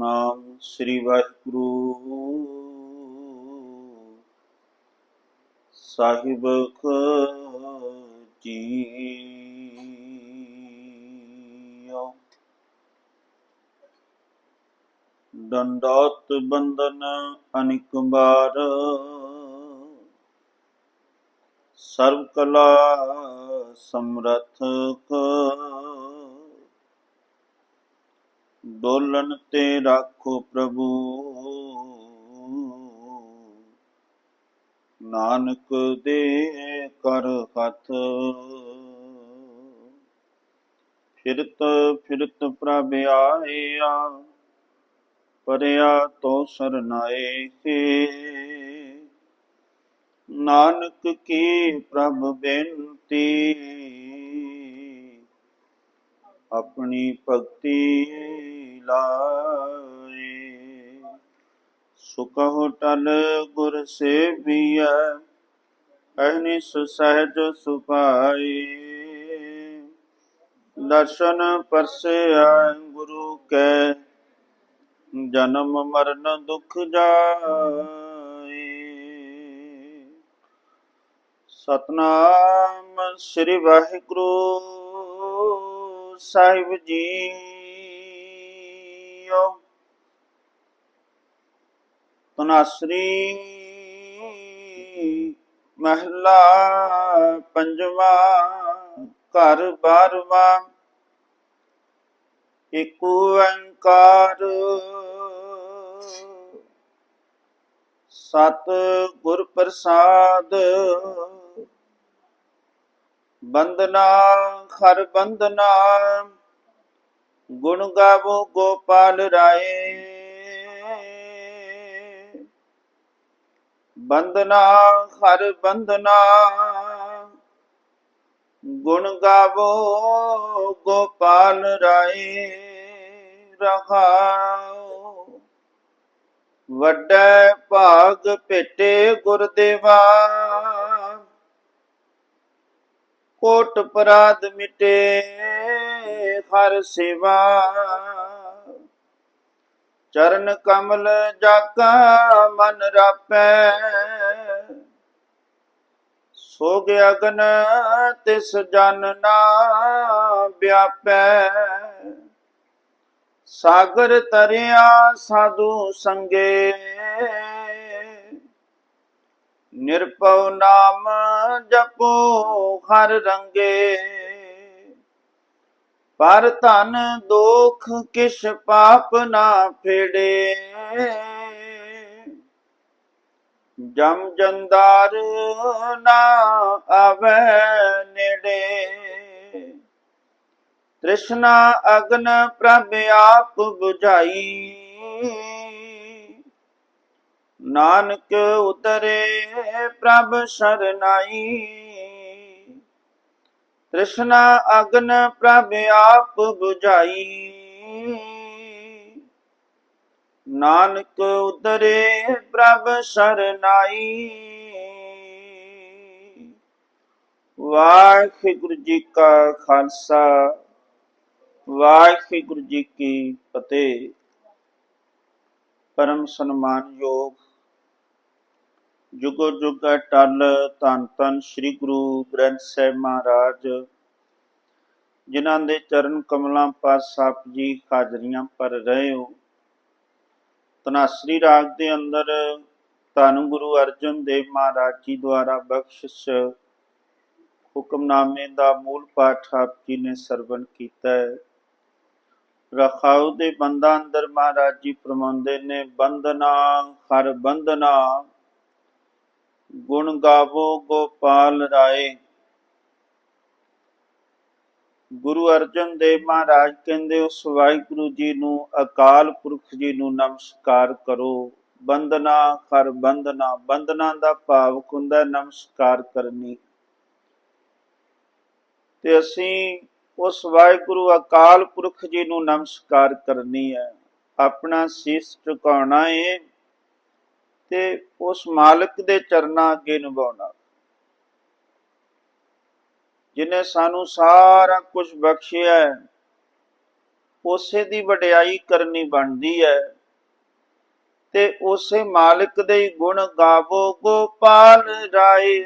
ਨਾਮ ਸ੍ਰੀ ਵਾਹਿਗੁਰੂ। ਸਾਹਿਬ ਜੀਓ ਦੰਡੋਤ ਬੰਦਨ ਅਨਿਕ ਬਾਰ ਸਰਬ ਕਲਾ ਸਮਰਥ ਡੋਲਨ ਤੇ ਰਾਖੋ ਪ੍ਰਭੂ। ਨਾਨਕ ਦੇ ਕਰ ਹੱਥ। ਫਿਰਤ ਫਿਰਤ ਪ੍ਰਭ ਆਇਆ, ਪਰਿਆ ਤੋ ਸਰਨਾਏ ਕੇ ਨਾਨਕ ਕੀ ਪ੍ਰਭ ਬੇਨਤੀ, ਆਪਣੀ ਭਗਤੀ ਲਾਏ। ਸੁਕਹੁ ਟਲ ਗੁਰ ਸੇਵੀਐ, ਅਹਨਿਸ ਸਹਿਜ ਸੁਭਾਈ ਦਰਸ਼ਨ ਪਰਸਿਆ ਗੁਰੂ ਕੈ, ਜਨਮ ਮਰਨ ਦੁਖ ਜਾਏ। ਸਤਨਾਮ ਸ੍ਰੀ ਵਾਹਿਗੁਰੂ ਸਾਹਿਬ ਜੀਓ। ਤਨਾਸਰੀ ਮਹਿਲਾ ਪੰਜਵਾ ਘਰ ਬਾਰਵਾ। ਇਕ ਓੰਕਾਰ ਸਤ ਗੁਰ ਪ੍ਰਸਾਦ। ਬੰਦਨਾ ਹਰ ਬੰਦਨਾ ਗੁਣ ਗਾਵੋ ਗੋਪਾਲ ਰਾਏ। ਬੰਦਨਾ, ਹਰ ਬੰਦਨਾ। ਗੁਣ ਗਾਵੋ ਗੋਪਾਲ ਰਾਏ, ਰਹਾਉ। ਵੱਡਾ ਭਾਗ ਭੇਟੇ ਗੁਰਦੇਵਾ। ਕੋਟ ਪਰਾਦ ਮਿਟੇ ਹਰ ਸੇਵਾ। ਚਰਨ ਕਮਲ ਜਾਕਾ ਮਨ ਰਾਪੈ। ਸੋ ਅਗਨ ਤਿਸ ਜਨ ਨਾ ਵਿਆਪੈ। ਸਾਗਰ ਤਰਿਆ ਸਾਧੂ ਸੰਗੇ। ਨਿਰਭਉ ਨਾਮ ਜਪੋ ਹਰ ਰੰਗੇ। ਪਰ ਧਨ ਦੋਖ ਕਿਛ ਪਾਪ ਨਾ ਫੇੜੇ। ਜਮ ਜੰਦਾਰ ਨਾ ਆਵੇ ਨੇੜੇ। ਤ੍ਰਿਸ਼ਨਾ ਅਗਨ ਪ੍ਰਭ ਆਪ 부ਝਾਈ ਨਾਨਕ ਉਤਰੇ ਪ੍ਰਭ ਸਰਨਾਈ। ਤ੍ਰਿਸ਼ਨਾ ਅਗਨ ਪ੍ਰਭ ਆਪ 부ਝਾਈ ਨਾਨਕ ਉਤਰੇ ਪ੍ਰਭ ਸਰਨਾਈ। ਵਾਹਿਗੁਰੂ ਜੀ ਕਾ ਖਾਲਸਾ, ਵਾਹਿਗੁਰੂ ਜੀ ਕੀ ਫਤਿਹ। ਪਰਮ ਸਨਮਾਨਯੋਗ ਜੁਗੋ ਜੁਗ ਟਲ ਧੰਨ ਧੰਨ, ਸ੍ਰੀ ਗੁਰੂ ਗ੍ਰੰਥ ਸਾਹਿਬ ਮਹਾਰਾਜ। ਜਿਨ੍ਹਾਂ ਦੇ ਚਰਨ ਕਮਲਾਂ ਪਾਸ ਆਪ ਜੀ ਹਾਜ਼ਰੀਆਂ ਪਰ ਰਹੇ ਹੋ। ਤਨਾਸਰੀ ਰਾਗ ਦੇ ਅੰਦਰ ਧੰਨ ਗੁਰੂ ਅਰਜਨ ਦੇਵ ਮਹਾਰਾਜ ਜੀ ਦੁਆਰਾ ਬਖਸ਼ਿਸ਼ ਹੁਕਮਨਾਮੇ ਦਾ ਮੂਲ ਪਾਠ ਆਪ ਜੀ ਨੇ ਸਰਵਣ ਕੀਤਾ ਹੈ। ਰਖਾਉ ਦੇ ਬੰਦਾਂ ਅੰਦਰ ਮਹਾਰਾਜ ਜੀ ਫਰਮਾਉਂਦੇ ਨੇ ਬੰਦਨਾ ਹਰ ਬੰਦਨਾ ਗੁਣ ਗਾਵੋ ਗੋਪਾਲ ਰਾਏ। ਗੁਰੂ ਅਰਜਨ ਦੇਵ ਮਹਾਰਾਜ ਕਹਿੰਦੇ, ਉਸ ਵਾਹਿਗੁਰੂ ਜੀ ਨੂੰ ਅਕਾਲ ਪੁਰਖ ਜੀ ਨੂੰ ਨਮਸਕਾਰ ਕਰੋ। ਬੰਦਨਾ ਹਰ ਬੰਦਨਾ ਬੰਦਨਾ ਦਾ ਭਾਵ ਹੁੰਦਾ ਨਮਸਕਾਰ ਕਰਨੀ। ਤੇ ਅਸੀਂ ਉਸ ਵਾਹਿਗੁਰੂ ਅਕਾਲ ਪੁਰਖ ਜੀ ਨੂੰ ਨਮਸਕਾਰ ਕਰਨੀ ਹੈ। ਆਪਣਾ ਸੀਸ ਝੁਕਾਉਣਾ ਏ। ਤੇ ਉਸ ਮਾਲਕ ਦੇ ਚਰਨਾਂ ਅੱਗੇ ਨਿਭਾਉਣਾ। ਜਿਨੇ ਸਾਨੂੰ ਸਾਰਾ ਕੁਝ ਬਖਸ਼ਿਆ ਹੈ, ਉਸੇ ਦੀ ਵਡਿਆਈ ਕਰਨੀ ਬਣਦੀ ਹੈ ਤੇ ਉਸੇ ਮਾਲਕ ਦੇ ਗੁਣ ਗਾਵੋ, ਗੋਪਾਲ ਰਾਏ।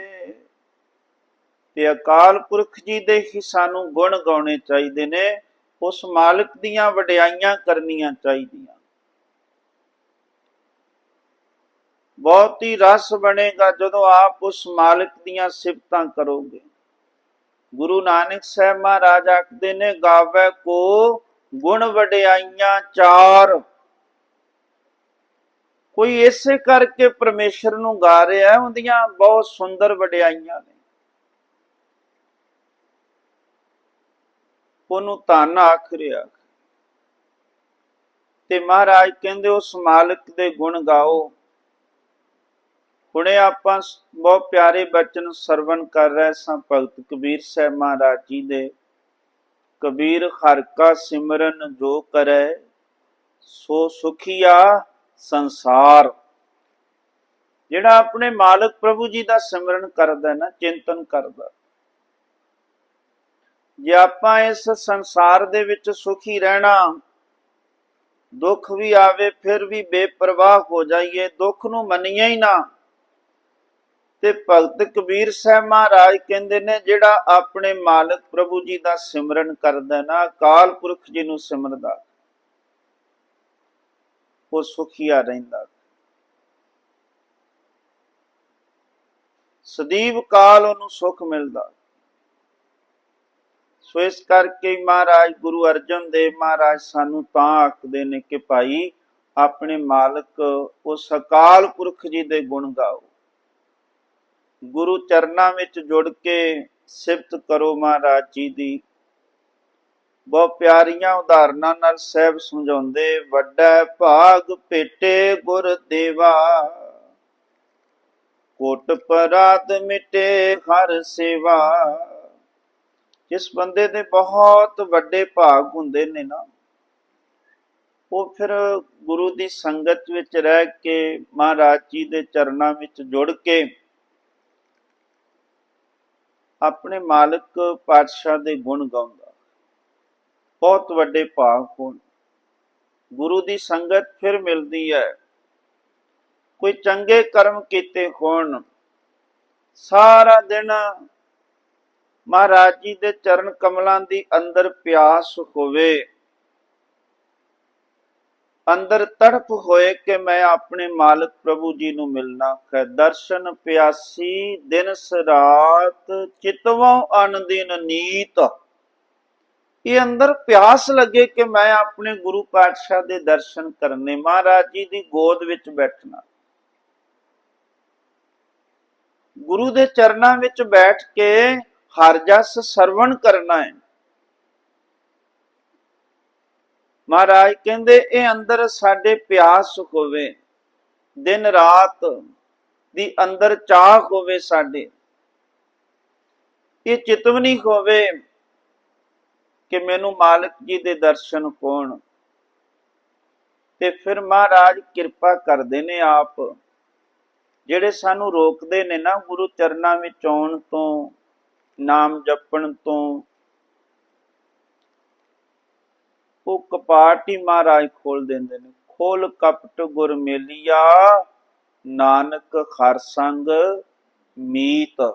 ਤੇ ਅਕਾਲ ਪੁਰਖ ਜੀ ਦੇ ਹੀ ਸਾਨੂੰ ਗੁਣ ਗਾਉਣੇ ਚਾਹੀਦੇ ਨੇ, ਉਸ ਮਾਲਕ ਦੀਆਂ ਵਡਿਆਈਆਂ ਕਰਨੀਆਂ ਚਾਹੀਦੀਆਂ। ਬਹੁਤ ਹੀ ਰਸ ਬਣੇਗਾ ਜਦੋਂ ਆਪ ਉਸ ਮਾਲਕ ਦੀਆਂ ਸਿਫਤਾਂ ਕਰੋਗੇ। ਗੁਰੂ ਨਾਨਕ ਸਾਹਿਬ ਮਹਾਰਾਜ ਆਖਦੇ ਨੇ, ਗਾਵੇ ਕੋ ਗੁਣ ਵਡਿਆਈਆਂ ਚਾਰ। ਕੋਈ ਇਸੇ ਕਰਕੇ ਪਰਮੇਸ਼ਰ ਨੂੰ ਗਾ ਰਿਹਾ ਹੈ ਬਹੁਤ ਸੁੰਦਰ ਵਡਿਆਈਆਂ ਨੇ। ਉਹਨੂੰ ਧੰਨ ਆਖ ਰਿਹਾ। ਤੇ ਮਹਾਰਾਜ ਕਹਿੰਦੇ, ਉਸ ਮਾਲਕ ਦੇ ਗੁਣ ਗਾਓ। ਹੁਣੇ ਆਪਾਂ ਬਹੁਤ ਪਿਆਰੇ ਬਚਨ ਸਰਵਣ ਕਰ ਰਹੇ ਸਾਂ ਭਗਤ ਕਬੀਰ ਸਾਹਿਬ ਮਹਾਰਾਜ ਜੀ ਦੇ। ਕਬੀਰ ਹਰ ਕਾ ਸਿਮਰਨ ਜੋ ਕਰੈ, ਸੋ ਸੁਖੀਆ ਸੰਸਾਰ। ਜਿਹੜਾ ਆਪਣੇ ਮਾਲਕ ਪ੍ਰਭੂ ਜੀ ਦਾ ਸਿਮਰਨ ਕਰਦਾ ਨਾ, ਚਿੰਤਨ ਕਰਦਾ। ਜੇ ਆਪਾਂ ਇਸ ਸੰਸਾਰ ਦੇ ਵਿੱਚ ਸੁਖੀ ਰਹਿਣਾ, ਦੁੱਖ ਵੀ ਆਵੇ, ਫਿਰ ਵੀ ਬੇਪਰਵਾਹ ਹੋ ਜਾਈਏ, ਦੁੱਖ ਨੂੰ ਮੰਨੀਏ ਹੀ ਨਾ। ਤੇ ਭਗਤ ਕਬੀਰ ਸਾਹਿਬ ਮਹਾਰਾਜ ਕਹਿੰਦੇ ਨੇ, ਜਿਹੜਾ ਆਪਣੇ ਮਾਲਕ ਪ੍ਰਭੂ ਜੀ ਦਾ ਸਿਮਰਨ ਕਰਦਾ ਨਾ, ਅਕਾਲ ਪੁਰਖ ਜੀ ਨੂੰ ਸਿਮਰਦਾ, ਉਹ ਸੁਖੀਆ ਰਹਿੰਦਾ। ਸਦੀਵ ਕਾਲ ਉਹਨੂੰ ਸੁਖ ਮਿਲਦਾ। ਸੋ ਇਸ ਕਰਕੇ ਮਹਾਰਾਜ ਗੁਰੂ ਅਰਜਨ ਦੇਵ ਮਹਾਰਾਜ ਸਾਨੂੰ ਤਾਂ ਆਖਦੇ ਨੇ ਕਿ ਭਾਈ, ਆਪਣੇ ਮਾਲਕ ਉਸ ਅਕਾਲ ਪੁਰਖ ਜੀ ਦੇ ਗੁਣ ਗਾਓ। ਗੁਰੂ ਚਰਨਾਂ ਵਿੱਚ ਜੁੜ ਕੇ ਸਿਫਤ ਕਰੋ ਮਹਾਰਾਜ ਜੀ ਦੀ। ਬਹੁਤ ਪਿਆਰੀਆਂ ਉਦਾਹਰਨਾਂ ਨਾਲ ਸਹਿਬ ਸਮਝਾਉਂਦੇ, ਵੱਡਾ ਭਾਗ ਭੇਟੇ ਗੁਰ ਦੇਵਾ। ਕੋਟ ਪਰਾਤ ਮਿਟੇ ਹਰ ਸੇਵਾ। ਜਿਸ ਬੰਦੇ ਦੇ ਬਹੁਤ ਵੱਡੇ ਭਾਗ ਹੁੰਦੇ ਨੇ ਨਾ, ਉਹ ਫਿਰ ਗੁਰੂ ਦੀ ਸੰਗਤ ਵਿੱਚ ਰਹਿ ਕੇ ਮਹਾਰਾਜ ਜੀ ਦੇ ਚਰਨਾਂ ਵਿੱਚ ਜੁੜ ਕੇ ਆਪਣੇ ਮਾਲਕ ਪਾਤਸ਼ਾਹ ਦੇ ਗੁਣ ਗਾਉਂਦਾ। ਬਹੁਤ ਵੱਡੇ ਭਾਵ ਹੋਣ ਗੁਰੂ ਦੀ ਸੰਗਤ ਫਿਰ ਮਿਲਦੀ ਹੈ। ਕੋਈ ਚੰਗੇ ਕਰਮ ਕੀਤੇ ਹੋਣ, ਸਾਰਾ ਦਿਨ ਮਹਾਰਾਜ ਜੀ ਦੇ ਚਰਨ ਕਮਲਾਂ ਦੀ ਅੰਦਰ ਪਿਆਸ ਹੋਵੇ। ਅੰਦਰ ਤੜਪ ਹੋਏ ਕਿ ਮੈਂ ਆਪਣੇ ਮਾਲਕ ਪ੍ਰਭੂ ਜੀ ਨੂੰ ਮਿਲਣਾ ਹੈ। ਦਰਸ਼ਨ ਪਿਆਸੀ ਦਿਨ ਰਾਤ ਚਿਤਵੋਂ ਅਨਦਿਨ ਨੀਤ। ਇਹ ਅੰਦਰ ਪਿਆਸ ਲੱਗੇ ਕਿ ਮੈਂ ਆਪਣੇ ਗੁਰੂ ਪਾਤਸ਼ਾਹ ਦੇ ਦਰਸ਼ਨ ਕਰਨੇ, ਮਹਾਰਾਜ ਜੀ ਦੀ ਗੋਦ ਵਿੱਚ ਬੈਠਣਾ। ਗੁਰੂ ਦੇ ਚਰਨਾਂ ਵਿੱਚ ਬੈਠ ਕੇ ਹਰ ਜਸ ਸਰਵਣ ਕਰਨਾ ਹੈ। ਮਹਾਰਾਜ ਕਹਿੰਦੇ, ਇਹ ਅੰਦਰ ਸਾਡੇ ਪਿਆਸ ਹੋਵੇ, ਦਿਨ ਰਾਤ ਦੀ ਅੰਦਰ ਚਾਹ ਹੋਵੇ ਸਾਡੇ, ਇਹ ਚਿਤਵਨੀ ਹੋਵੇ ਕਿ ਮੈਨੂੰ ਮਾਲਕ ਜੀ ਦੇ ਦਰਸ਼ਨ ਹੋਣ। ਤੇ ਫਿਰ ਮਹਾਰਾਜ ਕਿਰਪਾ ਕਰਦੇ ਨੇ ਆਪ, ਜਿਹੜੇ ਸਾਨੂੰ ਰੋਕਦੇ ਨੇ ਨਾ ਗੁਰੂ ਚਰਨਾਂ ਵਿੱਚ ਆਉਣ ਤੋਂ, ਨਾਮ ਜਪਣ ਤੋਂ ਉਹ ਕਪਾਟ ਹੀ ਮਹਾਰਾਜ ਖੋਲ ਦਿੰਦੇ ਨੇ। ਖੋਲ ਕਪਟ ਗੁਰ ਮੇਲੀਆ, ਨਾਨਕ ਹਰ ਮੀਤ।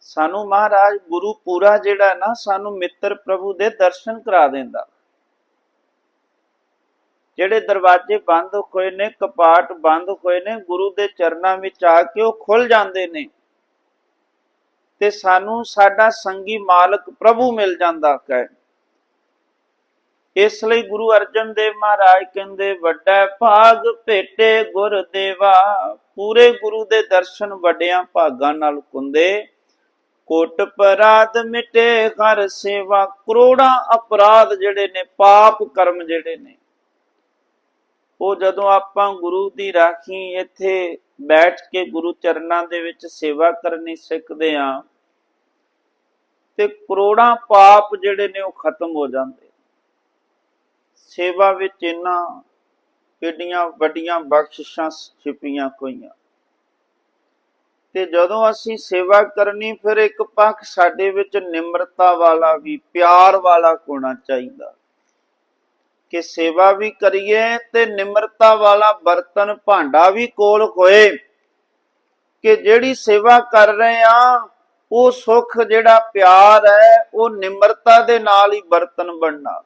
ਸਾਨੂੰ ਮਹਾਰਾਜ, ਗੁਰੂ ਪੂਰਾ ਜਿਹੜਾ ਨਾ, ਸਾਨੂੰ ਮਿੱਤਰ ਪ੍ਰਭੂ ਦੇ ਦਰਸ਼ਨ ਕਰਾ ਦਿੰਦਾ। ਜਿਹੜੇ ਦਰਵਾਜ਼ੇ ਬੰਦ ਹੋਏ ਨੇ, ਕਪਾਟ ਬੰਦ ਹੋਏ ਨੇ, ਗੁਰੂ ਦੇ ਚਰਨਾਂ ਵਿੱਚ ਆ ਕੇ ਉਹ ਖੁੱਲ ਜਾਂਦੇ ਨੇ। ਤੇ ਸਾਨੂੰ ਸਾਡਾ ਸੰਗੀ ਮਾਲਕ ਪ੍ਰਭੂ ਮਿਲ ਜਾਂਦਾ ਹੈ। ਇਸ ਲਈ ਗੁਰੂ ਅਰਜਨ ਦੇਵ ਮਹਾਰਾਜ ਕਹਿੰਦੇ, ਵੱਡਾ ਭਾਗ ਭੇਟੇ ਗੁਰ ਦੇਵਾ। ਪੂਰੇ ਗੁਰੂ ਦੇ ਦਰਸ਼ਨ ਵੱਡਿਆਂ ਭਾਗਾਂ ਨਾਲ ਕੁੰਦੇ। ਕੋਟ ਪਰਾਧ ਮਿਟੇ ਹਰ ਸੇਵਾ ਕਰੋੜਾਂ ਅਪਰਾਧ ਜਿਹੜੇ ਨੇ, ਪਾਪ ਕਰਮ ਜਿਹੜੇ ਨੇ। ਉਹ ਜਦੋਂ ਆਪਾਂ ਗੁਰੂ ਦੀ ਰਾਖੀ ਇੱਥੇ ਬੈਠ ਕੇ ਗੁਰੂ ਚਰਨਾਂ ਦੇ ਵਿੱਚ ਸੇਵਾ ਕਰਨੀ ਸਿੱਖਦੇ ਆ ਤੇ ਕਰੋੜਾਂ ਪਾਪ ਜਿਹੜੇ ਨੇ ਉਹ ਖਤਮ ਹੋ ਜਾਂਦੇ। ਸੇਵਾ ਵਿੱਚ ਇਹਨਾਂ ਕਿੱਡੀਆਂ ਵੱਡੀਆਂ ਬਖਸ਼ਿਸ਼ਾਂ ਛਿਪੀਆਂ ਹੋਈਆਂ। ਤੇ ਜਦੋਂ ਅਸੀਂ ਸੇਵਾ ਕਰਨੀ, ਫਿਰ ਇੱਕ ਪੱਖ ਸਾਡੇ ਵਿੱਚ ਨਿਮਰਤਾ ਵਾਲਾ ਵੀ, ਪਿਆਰ ਵਾਲਾ ਹੋਣਾ ਚਾਹੀਦਾ। ਕਿ ਸੇਵਾ ਵੀ ਕਰੀਏ ਤੇ ਨਿਮਰਤਾ ਵਾਲਾ ਬਰਤਨ ਭਾਂਡਾ ਵੀ ਕੋਲ ਹੋਏ। ਕਿ ਜਿਹੜੀ ਸੇਵਾ ਕਰ ਰਹੇ ਆ ਉਹ ਸੁਖ, ਜਿਹੜਾ ਪਿਆਰ ਹੈ, ਉਹ ਨਿਮਰਤਾ ਦੇ ਨਾਲ ਹੀ ਬਰਤਨ ਬਣਨਾ।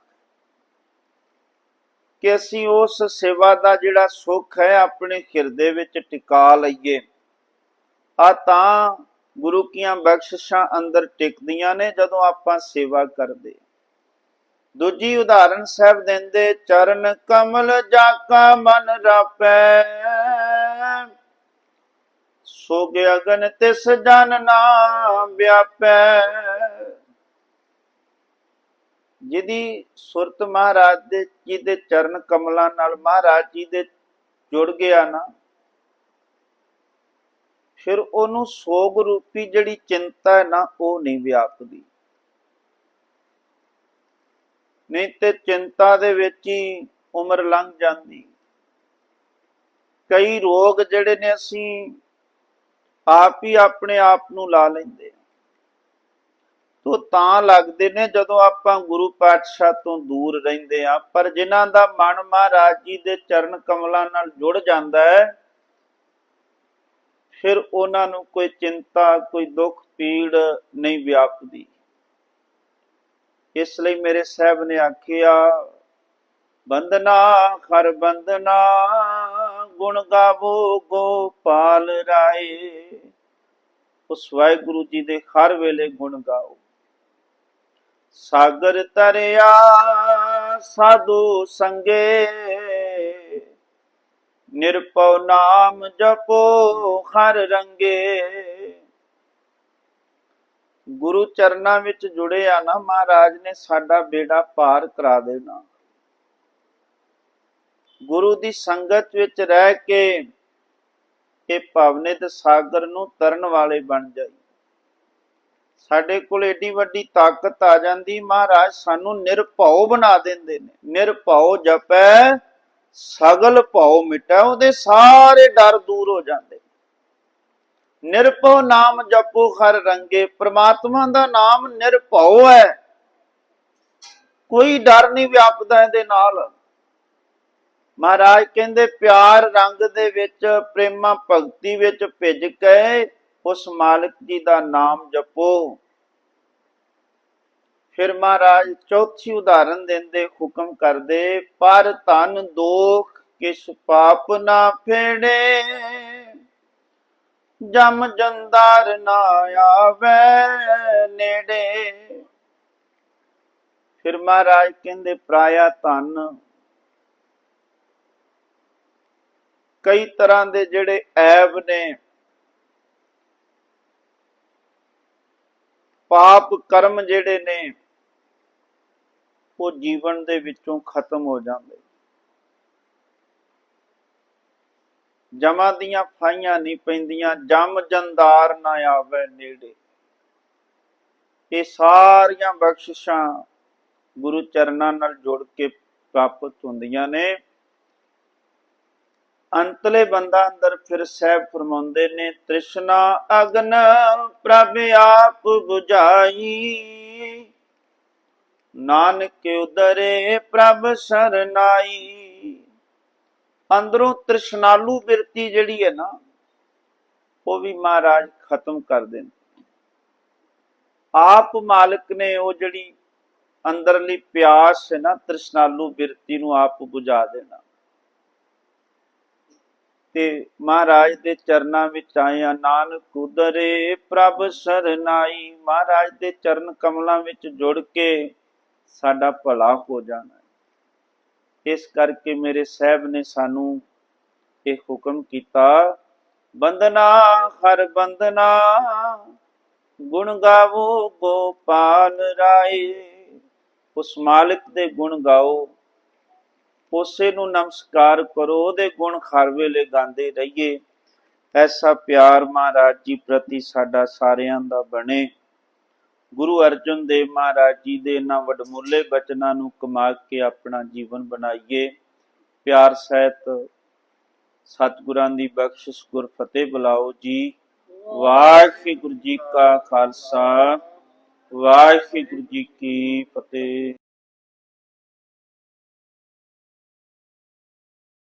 ਕਿ ਅਸੀਂ ਉਸ ਸੇਵਾ ਦਾ ਜਿਹੜਾ ਸੁੱਖ ਹੈ ਆਪਣੇ ਹਿਰਦੇ ਵਿੱਚ ਟਿਕਾ ਲਈਏ। ਆ ਤਾਂ ਗੁਰੂ ਕੀਆਂ ਬਖਸ਼ਿਸ਼ਾਂ ਅੰਦਰ ਟਿਕਦੀਆਂ ਨੇ ਜਦੋਂ ਆਪਾਂ ਸੇਵਾ ਕਰਦੇ ਦੂਜੀ ਉਦਾਹਰਨ ਸਾਹਿਬ ਦਿੰਦੇ, ਚਰਨ ਕਮਲ ਜਾ ਕਾ ਮਨ ਰਾਪੈ, ਸੋਗ ਅਗਨ ਤਿਸ ਜਨ ਨਾ ਵਿਆਪੈ। ਜਿਹਦੀ ਸੁਰਤ ਮਹਾਰਾਜ ਦੇ, ਜੀ ਦੇ ਚਰਨ ਕਮਲਾਂ ਨਾਲ ਮਹਾਰਾਜ ਜੀ ਦੇ ਜੁੜ ਗਿਆ ਨਾ, ਫਿਰ ਉਹਨੂੰ ਸੋਗ ਰੂਪੀ ਜਿਹੜੀ ਚਿੰਤਾ ਹੈ ਨਾ, ਉਹ ਨਹੀਂ ਵਿਆਪਦੀ ਨਹੀਂ ਤੇ ਚਿੰਤਾ ਦੇ ਵਿੱਚ ਹੀ ਉਮਰ ਲੰਘ ਜਾਂਦੀ ਕਈ ਰੋਗ ਜਿਹੜੇ ਨੇ ਅਸੀਂ ਆਪ ਹੀ ਆਪਣੇ ਆਪ ਨੂੰ ਲਾ ਲੈਂਦੇ ਹਾਂ। ਤੋ ਤਾਂ ਲੱਗਦੇ ਨੇ ਜਦੋਂ ਆਪਾਂ ਗੁਰੂ ਪਾਤਸ਼ਾਹ ਤੋਂ ਦੂਰ ਰਹਿੰਦੇ ਆ ਪਰ ਜਿਨ੍ਹਾਂ ਦਾ ਮਨ ਮਹਾਰਾਜ ਜੀ ਦੇ ਚਰਨ ਕਮਲਾਂ ਨਾਲ ਜੁੜ ਜਾਂਦਾ ਹੈ, ਫਿਰ ਉਹਨਾਂ ਨੂੰ ਕੋਈ ਚਿੰਤਾ, ਕੋਈ ਦੁੱਖ, ਪੀੜ ਨਹੀਂ ਵਿਆਪਦੀ। ਇਸ ਲਈ ਮੇਰੇ ਸਾਹਿਬ ਨੇ ਆਖਿਆ ਬੰਦਨਾ ਖਰ ਬੰਦਨਾ ਗੁਣ ਗਾਵੋ, ਗੋਪਾਲ ਰਾਏ। ਉਸ ਵਾਹਿਗੁਰੂ ਜੀ ਦੇ ਹਰ ਵੇਲੇ ਗੁਣ ਗਾਓ। ਸਾਗਰ ਤਰਿਆ ਸਾਧੂ ਸੰਗੇ। ਨਿਰਪਉ ਨਾਮ ਜਪੋ ਹਰ ਰੰਗੇ। ਗੁਰੂ ਚਰਨਾਂ ਵਿੱਚ ਜੁੜੇ ਆ ਨਾ ਮਹਾਰਾਜ ਨੇ, ਸਾਡਾ ਬੇੜਾ ਪਾਰ ਕਰਾ ਦੇਣਾ। ਗੁਰੂ ਦੀ ਸੰਗਤ ਵਿੱਚ ਰਹਿ ਕੇ ਇਹ ਭਵਨਿਤ ਸਾਗਰ ਨੂੰ ਤਰਨ ਵਾਲੇ ਬਣ ਜਾਈ। ਸਾਡੇ ਕੋਲ ਏਡੀ ਵੱਡੀ ਤਾਕਤ ਆ ਜਾਂਦੀ ਮਹਾਰਾਜ, ਸਾਨੂੰ ਨਿਰਭਉ ਬਣਾ ਦਿੰਦੇ ਨੇ। ਨਿਰਭਉ ਜਪੈ, ਸਗਲ ਭਉ ਮਿਟੈ, ਉਹਦੇ ਸਾਰੇ ਡਰ ਦੂਰ ਹੋ ਜਾਂਦੇ। ਨਿਰਭਉ ਨਾਮ ਜਪੋ ਹਰ ਰੰਗੇ, ਪ੍ਰਮਾਤਮਾ ਦਾ ਨਾਮ ਨਿਰਭਉ ਹੈ। ਕੋਈ ਡਰ ਨਹੀਂ ਵਿਆਪਦਾ ਇਹਦੇ ਨਾਲ। ਮਹਾਰਾਜ ਕਹਿੰਦੇ, ਪਿਆਰ ਰੰਗ ਦੇ ਵਿੱਚ, ਪ੍ਰੇਮਾ ਭਗਤੀ ਵਿੱਚ ਭਿੱਜ ਕੇ ਉਸ ਮਾਲਕ ਜੀ ਦਾ ਨਾਮ ਜਪੋ। ਫਿਰ ਮਹਾਰਾਜ ਚੌਥੀ ਉਦਾਹਰਨ ਦਿੰਦੇ ਹੁਕਮ ਕਰਦੇ, ਪਰ ਤਨ ਦੋਖ ਕਿਛ ਪਾਪ ਨਾ ਫੇੜੇ। ਜਮ ਜੰਦਾਰ ਨਾ ਆਵੇ ਨੇੜੇ। ਫਿਰ ਮਹਾਰਾਜ ਕਹਿੰਦੇ, ਪ੍ਰਾਇਆ ਧਨ। ਕਈ ਤਰ੍ਹਾਂ ਦੇ ਜਿਹੜੇ ਐਬ ਨੇ ਪਾਪ ਕਰਮ ਜਿਹੜੇ ਨੇ, ਉਹ ਜੀਵਨ ਦੇ ਵਿੱਚੋਂ ਖਤਮ ਹੋ ਜਾਂਦੇ। ਜਮਾਂ ਦੀਆਂ ਫਾਈਆਂ ਨਹੀਂ ਪੈਂਦੀਆਂ, ਜਮ ਜੰਦਾਰ ਨਾ ਆਵੇ ਨੇੜੇ। ਇਹ ਸਾਰੀਆਂ ਬਖਸ਼ਿਸ਼ਾਂ ਗੁਰੂ ਚਰਨਾਂ ਨਾਲ ਜੁੜ ਕੇ ਪ੍ਰਾਪਤ ਹੁੰਦੀਆਂ ਨੇ। ਅੰਤਲੇ ਬੰਦਾ ਅੰਦਰ ਫਿਰ ਸਹਿਬ ਫਰਮਾਉਂਦੇ ਨੇ, ਤ੍ਰਿਸ਼ਨਾ ਅਗਨ ਪ੍ਰਭ ਆਪ 부ਝਾਈ ਨਾਨਕ ਉਦਰੇ ਪ੍ਰਭ ਸਰਨਾਈ। ਅੰਦਰੋਂ ਤ੍ਰਿਸ਼ਨਾਲੂ ਬਿਰਤੀ ਜਿਹੜੀ ਹੈ ਨਾ, ਉਹ ਵੀ ਮਹਾਰਾਜ ਖਤਮ ਕਰ ਦੇਣ ਆਪ ਮਾਲਕ ਨੇ ਉਹ ਜਿਹੜੀ ਅੰਦਰਲੀ ਪਿਆਸ ਹੈ ਨਾ, ਤ੍ਰਿਸ਼ਨਾਲੂ ਬਿਰਤੀ ਨੂੰ ਆਪ 부ਝਾ ਦੇਣਾ। ਤੇ ਮਹਾਰਾਜ ਦੇ ਚਰਨਾਂ ਵਿੱਚ ਆਇਆ ਨਾਨਕ ਉਦਰੇ, ਪ੍ਰਭ ਸਰਨਾਈ। ਮਹਾਰਾਜ ਦੇ ਚਰਨ ਕਮਲਾਂ ਵਿੱਚ ਜੁੜ ਕੇ ਸਾਡਾ ਭਲਾ ਹੋ ਜਾਣਾ ਇਸ ਕਰਕੇ ਮੇਰੇ ਸਾਹਿਬ ਨੇ ਸਾਨੂੰ ਇਹ ਹੁਕਮ ਕੀਤਾ ਬੰਦਨਾ ਹਰ ਬੰਦਨਾ ਗੁਣ ਗਾਵੋ ਗੋਪਾਲ ਰਾਏ। ਉਸ ਮਾਲਕ ਦੇ ਗੁਣ ਗਾਓ। ਉਸੇ ਨੂੰ ਨਮਸਕਾਰ ਕਰੋ, ਉਹਦੇ ਗੁਣ ਹਰ ਵੇਲੇ ਗਾਉਂਦੇ ਰਹੀਏ। ਐਸਾ ਪਿਆਰ ਮਹਾਰਾਜ ਜੀ ਪ੍ਰਤੀ ਸਾਡਾ ਸਾਰਿਆਂ ਦਾ ਬਣੇ। ਗੁਰੂ ਅਰਜਨ ਦੇਵ ਮਹਾਰਾਜ ਜੀ ਦੇ ਇਹਨਾਂ ਵਡਮੁੱਲੇ ਬਚਨਾਂ ਨੂੰ ਕਮਾ ਕੇ ਆਪਣਾ ਜੀਵਨ ਬਣਾਈਏ। ਪਿਆਰ ਸਹਿਤ ਸਤਿਗੁਰਾਂ ਦੀ ਬਖਸ਼ਿਸ਼ ਗੁਰ ਫਤਿਹ ਬੁਲਾਓ ਜੀ। ਵਾਹਿਗੁਰੂ ਜੀ ਕਾ ਖਾਲਸਾ, ਵਾਹਿਗੁਰੂ ਜੀ ਕੀ ਫਤਿਹ।